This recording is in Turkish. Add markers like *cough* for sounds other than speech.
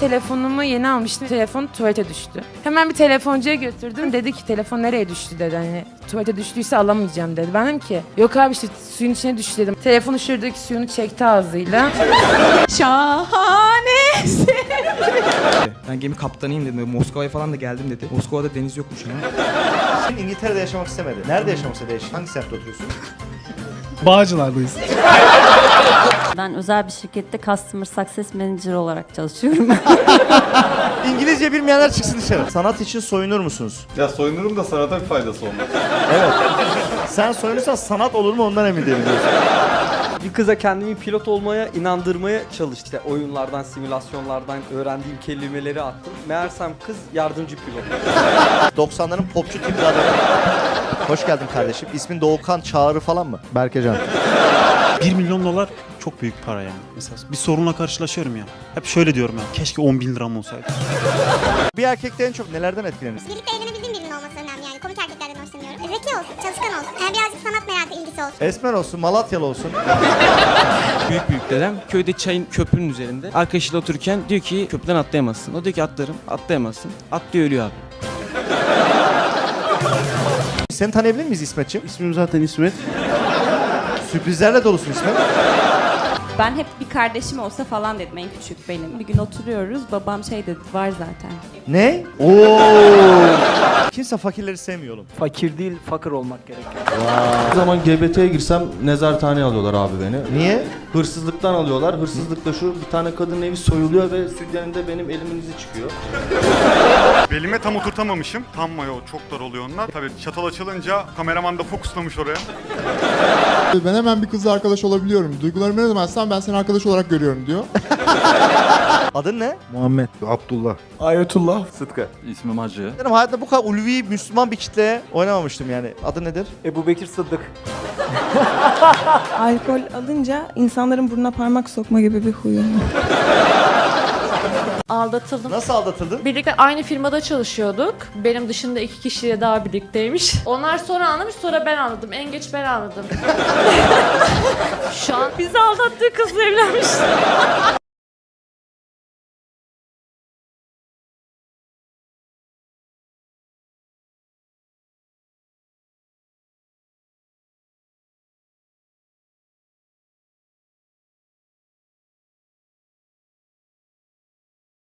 Telefonumu yeni almıştım. Telefon tuvalete düştü. Hemen bir telefoncuya götürdüm. Dedi ki telefon nereye düştü dedi. Hani tuvalete düştüyse alamayacağım dedi. Ben dedim ki yok abi işte suyun içine düştü dedim. Telefonu şuradaki suyunu çekti ağzıyla. *laughs* Şahanesi. Ben gemi kaptanıyım dedim. Moskova'ya falan da geldim dedi. Moskova'da deniz yokmuş ya. İngiltere'de yaşamak istemedi. Nerede yaşamak istedi? Hangi semtte oturuyorsun? Bağcılardayız. *laughs* Ben özel bir şirkette Customer Success Manager olarak çalışıyorum. *laughs* İngilizce bilmeyenler çıksın dışarı. Sanat için soyunur musunuz? Ya soyunurum da sanata bir faydası olmaz. Sen soyunursan sanat olur mu ondan emin değilim. Bir kıza kendimi pilot olmaya inandırmaya çalıştım. İşte oyunlardan, simülasyonlardan öğrendiğim kelimeleri attım. Meğersem kız yardımcı pilot. 90'ların popçu tipi adamı. Hoş geldin kardeşim. İsmin Doğukan Çağrı falan mı? Berkecan. 1 milyon dolar çok büyük para yani. Mesela bir sorunla karşılaşıyorum ya. Hep şöyle diyorum ya. Keşke 10 bin liram olsaydı. Bir erkekte en çok nelerden etkilenirsin? Birlikte eğlenebildiğim birinin olması önemli yani. Komik erkeklerden hoşlanıyorum. E, Zeki olsun, çalışkan olsun. Yani birazcık sanat merakı, ilgisi olsun. Esmer olsun, Malatyalı olsun. *laughs* Büyük büyük dedem köyde çayın köprünün üzerinde arkadaşıyla otururken diyor ki köprüden atlayamazsın. O diyor ki atlarım atlayamazsın. Atlıyor ölüyor abi. Seni tanıyabilir miyiz İsmetciğim? İsmim zaten İsmet. Sürprizlerle dolusun İsmet. Ben hep bir kardeşim olsa falan dedim en küçük benim. Bir gün oturuyoruz babam şey dedi var zaten. Ne? Oo. Kimse fakirleri sevmiyor oğlum. Fakir değil, fakir olmak gerekiyor. Ne zaman GBT'ye girsem nezarthaneye alıyorlar abi beni. Niye? Hırsızlıktan alıyorlar. Hırsızlıkta şu bir tane kadının evi soyuluyor ve sütyeninde benim elimin izi çıkıyor. Belime tam oturtamamışım. Tam mayo çok dar oluyor onlar. Tabii çatal açılınca kameraman da fokuslamış oraya. Ben hemen bir kızla arkadaş olabiliyorum. Duygularımı ne demezsen ben seni arkadaş olarak görüyorum diyor. Adın ne? Muhammed. Abdullah. Ayetullah. Sıtkı. İsmim Hacı. Benim hayatta bu kadar ulvi Müslüman bir kitleye oynamamıştım yani. Adı nedir? Ebu Bekir Sıddık. *laughs* Alkol alınca insanların burnuna parmak sokma gibi bir huyum. *laughs* Aldatıldım. Nasıl aldatıldın? Birlikte aynı firmada çalışıyorduk. Benim dışında iki kişiyle daha birlikteymiş. Onlar sonra anlamış, sonra ben anladım. En geç ben anladım. *laughs* Şu an bizi aldattığı kızla evlenmiş.